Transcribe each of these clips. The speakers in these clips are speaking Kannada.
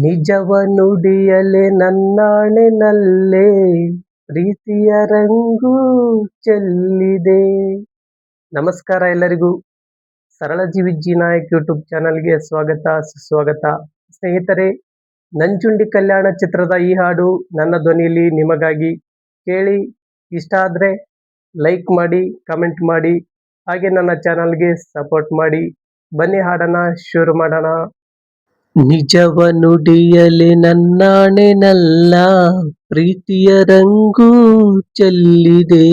ನಿಜವ ನುಡಿಯಲೆ ನನ್ನಾಣೆನಲ್ಲೇ ಪ್ರೀತಿಯ ರಂಗು ಚೆಲ್ಲಿದೆ. ನಮಸ್ಕಾರ ಎಲ್ಲರಿಗೂ. ಸರಳ ಜೀವಿಜ್ಜಿ ನಾಯಕ್ ಯೂಟ್ಯೂಬ್ ಚಾನಲ್ಗೆ ಸ್ವಾಗತ, ಸುಸ್ವಾಗತ. ಸ್ನೇಹಿತರೆ ನಂಜುಂಡಿ ಕಲ್ಯಾಣ ಚಿತ್ರದ ಈ ಹಾಡು ನನ್ನ ಧ್ವನಿಯಲ್ಲಿ ನಿಮಗಾಗಿ ಕೇಳಿ ಇಷ್ಟ ಆದರೆ ಲೈಕ್ ಮಾಡಿ, ಕಮೆಂಟ್ ಮಾಡಿ, ಹಾಗೆ ನನ್ನ ಚಾನಲ್ಗೆ ಸಪೋರ್ಟ್ ಮಾಡಿ. ಬನ್ನಿ ಹಾಡೋಣ ಶುರು ಮಾಡೋಣ. ನಿಜವ ನುಡಿಯಲಿ ನನ್ನಾಣೆನಲ್ಲ, ಪ್ರೀತಿಯ ರಂಗು ಚೆಲ್ಲಿದೆ.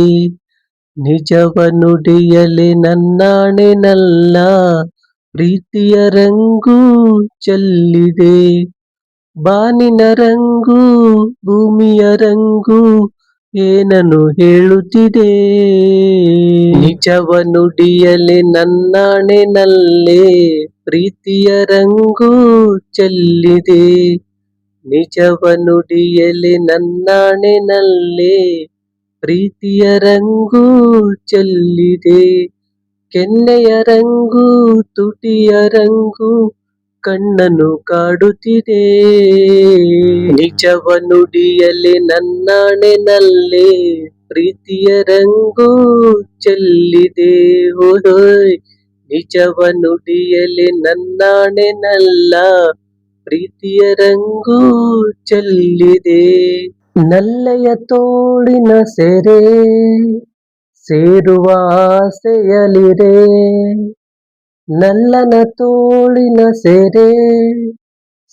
ನಿಜವ ನುಡಿಯಲಿ ನನ್ನಾಣೆನಲ್ಲ, ಪ್ರೀತಿಯ ರಂಗು ಚೆಲ್ಲಿದೆ. ಬಾನಿನ ರಂಗು, ಭೂಮಿಯ ರಂಗು ಏನನ್ನು ಹೇಳುತ್ತಿದೆ? ನಿಜವ ನುಡಿಯಲೆ ಪ್ರೀತಿಯ ರಂಗು ಚೆಲ್ಲಿದೆ. ನಿಜವ ನುಡಿಯಲೆ ಪ್ರೀತಿಯ ರಂಗು ಚೆಲ್ಲಿದೆ. ಕೆನ್ನೆಯ ರಂಗು, ತುಟಿಯ ರಂಗು ಕಣ್ಣನು ಕಾಡುತ್ತಿದೆ. ನಿಜವ ನುಡಿಯಲೆ ನಲ್ಲೆ ಪ್ರೀತಿಯ ರಂಗು ಚೆಲ್ಲಿದೆ. ಹೋಯ್ ನಿಜವ ನುಡಿಯಲೆ ನನ್ನಾಣೆನಲ್ಲ ಪ್ರೀತಿಯ ರಂಗು ಚೆಲ್ಲಿದೆ. ನಲ್ಲೆಯ ತೋಳಿನ ಸೆರೆ ಸೇರುವ ಆಸೆಯಲಿರೆ ನಲ್ಲನ ತೋಳಿನ ಸೆರೆ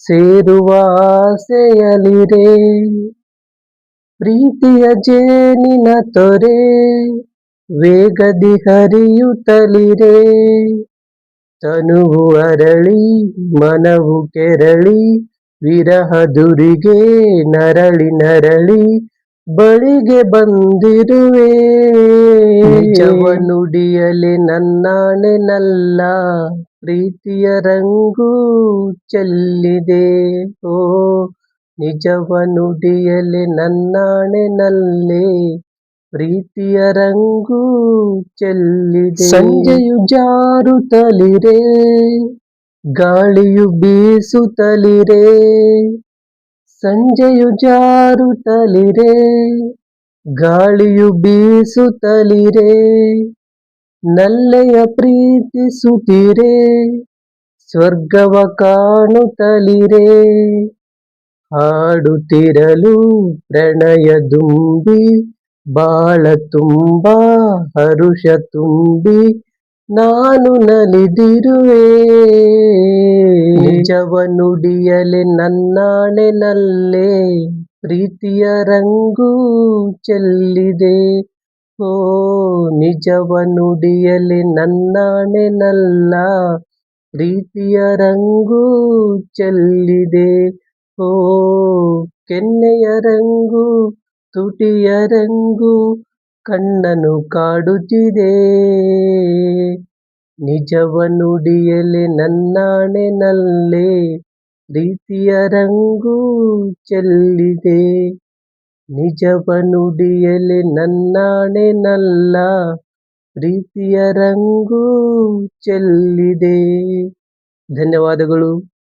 ಸೇರುವ ಆಸೆಯಲಿರೆ ಪ್ರೀತಿಯ ಜೇನಿನ ತೊರೆ ವೇಗದಿ ಹರಿಯುತ್ತಲಿರೆ ತನುವು ಅರಳಿ, ಮನವು ಕೆರಳಿ ವಿರಹದುರಿಗೆ ನರಳಿ ನರಳಿ ಬಳಿಗೆ ಬಂದಿರುವೆ. ನಿಜವನುಡಿಯಲಿ ನನ್ನಾಣೆನಲ್ಲ ನಲ್ಲ, ಪ್ರೀತಿಯ ರಂಗು ಚೆಲ್ಲಿದೆ. ಓ ನಿಜವ ನನ್ನಾಣೆನಲ್ಲಿ ನಲ್ಲೆ, ಪ್ರೀತಿಯ ರಂಗು ಚೆಲ್ಲಿದೆ. ಸಂಜೆಯು ಜಾರುತ್ತಲಿರೇ ಗಾಳಿಯು ಬೀಸುತ್ತಲಿರೆ ಸಂಜೆಯು ಜಾರುತ್ತಲಿರೆ ಗಾಳಿಯು ಬೀಸುತ್ತಲಿರೆ, ನಲ್ಲೆಯ ಪ್ರೀತಿಸುತ್ತಿರೆ ಸ್ವರ್ಗವ ಕಾಣುತ್ತಲಿರೆ. ಹಾಡುತ್ತಿರಲು ಪ್ರಣಯ ದುಂಬಿ ಬಾಳ ತುಂಬ ಹರುಷ ತುಂಬಿ ನಾನು ನಲಿದಿರುವೆ. ನಿಜವ ನುಡಿಯಲೆ ನನ್ನಾಣೆನಲ್ಲೇ ಪ್ರೀತಿಯ ರಂಗು ಚೆಲ್ಲಿದೆ. ಓ ನಿಜವ ನುಡಿಯಲೆ ನನ್ನಾಣೆನಲ್ಲ ಪ್ರೀತಿಯ ರಂಗು ಚೆಲ್ಲಿದೆ. ಓ ಕೆನ್ನೆಯ ರಂಗು ತುಟಿಯ ರಂಗು ಕಣ್ಣನು ಕಾಡುತ್ತಿದೆ. ನಿಜವ ನುಡಿಯಲೆ ನಲ್ಲೆ ಪ್ರೀತಿಯ ರಂಗು ಚೆಲ್ಲಿದೆ. ನಿಜವ ನುಡಿಯಲೆ ನಲ್ಲ ಪ್ರೀತಿಯ ರಂಗು ಚೆಲ್ಲಿದೆ. ಧನ್ಯವಾದಗಳು.